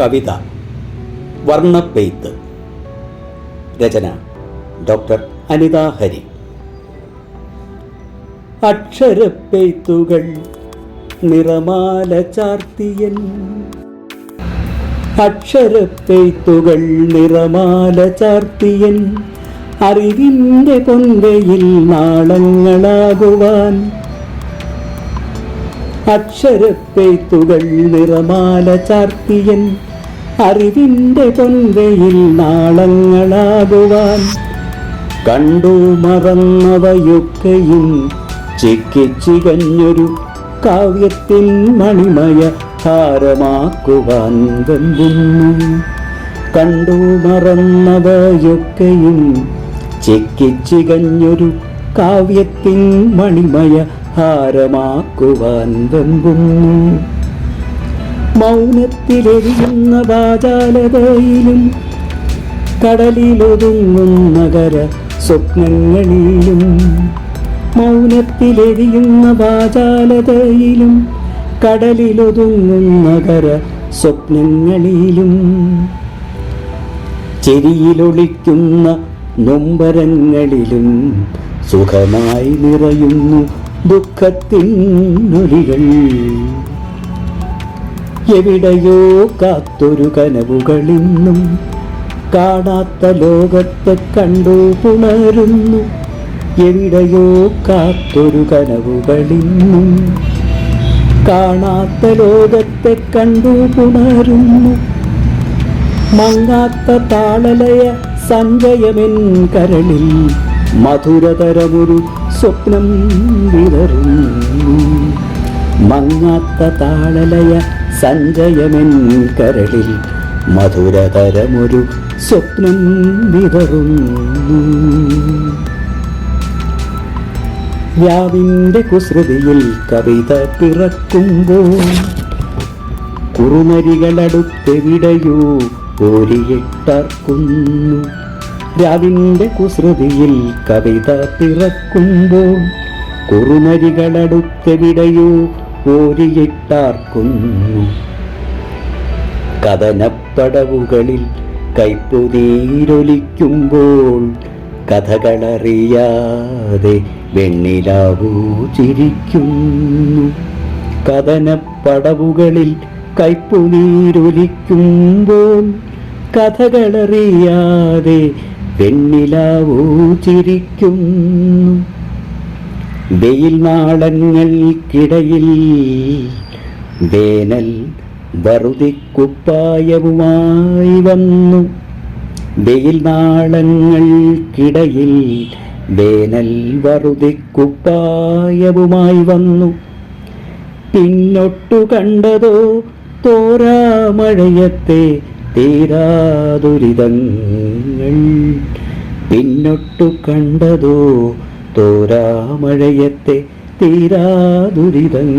കവിത വർണപ്പെയ്ത്ത്. രചന ഡോക്ടർ അനിത ഹരി. അക്ഷരപ്പെയ്ത്തുകൾ നിറമാല ചാർത്തിയൻ. അക്ഷരപ്പെയ്ത്തുകൾ നിറമാല ചാർത്തിയൻ. അറിവിന്റെ പൊൻവയിൽ നാളങ്ങളാകുവാൻ അക്ഷരപ്പെയ്ത്തുകൾ നിറമാല ചാർത്തിയൻ. അറിവിന്റെ പൊൻവയിൽ നാളങ്ങളാകുവാൻ. കണ്ടു മറന്നവയൊക്കെയും ചിക്കിച്ചികഞ്ഞൊരു കാവ്യത്തിൻ മണിമയ ഹാരമാക്കുവാൻ വെമ്പുന്നു കണ്ടു മറന്നവയൊക്കെയും ചിക്കിച്ചികഞ്ഞൊരു കാവ്യത്തിൻ മണിമയ ഹാരമാക്കുവാൻ വെമ്പുന്നു. മൗനത്തിലെരിയുന്ന വാചാലതയിലും കടലിലൊതുങ്ങുന്ന കര സ്വപ്നങ്ങളിലും മൗനത്തിലെരിയുന്ന വാചാലതയിലും കടലിലൊതുങ്ങുന്ന കര സ്വപ്നങ്ങളിലും ചെരിയിലൊളിക്കുന്ന നൊമ്പരങ്ങളിലും സുഖമായി നിറയുന്നു ദുഃഖത്തിൻ നൊലികൾ. എവിടെയോ കാത്തൊരു കനവുകളിന്നും കാണാത്ത ലോകത്തെ കണ്ടു പുണരുന്നു. എവിടെയോ കാത്തൊരു കനവുകളിന്നും കാണാത്ത ലോകത്തെ കണ്ടു പുണരുന്നു. മങ്ങാത്ത താളലയ സഞ്ജയമെൻ കരളിൽ മധുരതരമൊരു സ്വപ്നം വിതറുന്നു മങ്ങാത്ത താളലയ സഞ്ചയമെൻ കരളിൽ മധുരതരമൊരു സ്വപ്നം വിതറുന്നു യാവിന്റെ കുസൃതിയിൽ കവിത പിറക്കുമ്പോൾ കുറുനരികളടുത്തെവിടെയോ ഓരിയിട്ടർക്കുന്നു. രാവിന്റെ കുസൃതിയിൽ കവിത പിറക്കുമ്പോൾ കുറുനരികളടുത്തെവിടെയോ ഓരിയിട്ടാർക്കുന്നു കഥനപ്പടവുകളിൽ കൈപ്പുനീരൊലിക്കുമ്പോൾ കഥകളറിയാതെ വെണ്ണിലാവൂ ചിരിക്കുന്നു. കഥനപ്പടവുകളിൽ കൈപ്പുനീരൊലിക്കുമ്പോൾ കഥകളറിയാതെ വെണ്ണിലാവൂ ചിരിക്കുന്നു വെയിൽ നാളങ്ങൾക്കിടയിൽ വേനൽ വറുതിക്കുപ്പായവുമായി വന്നു. വെയിൽ നാളങ്ങൾക്കിടയിൽ വേനൽ വറുതിക്കുപ്പായവുമായി വന്നു. പിന്നൊട്ടു കണ്ടതോ തോരാമഴയത്തെ തീരാദുരിതങ്ങൾ പിന്നൊട്ടു കണ്ടതോ തോരാമഴയത്തെ തീരാദുരിതങ്ങൾ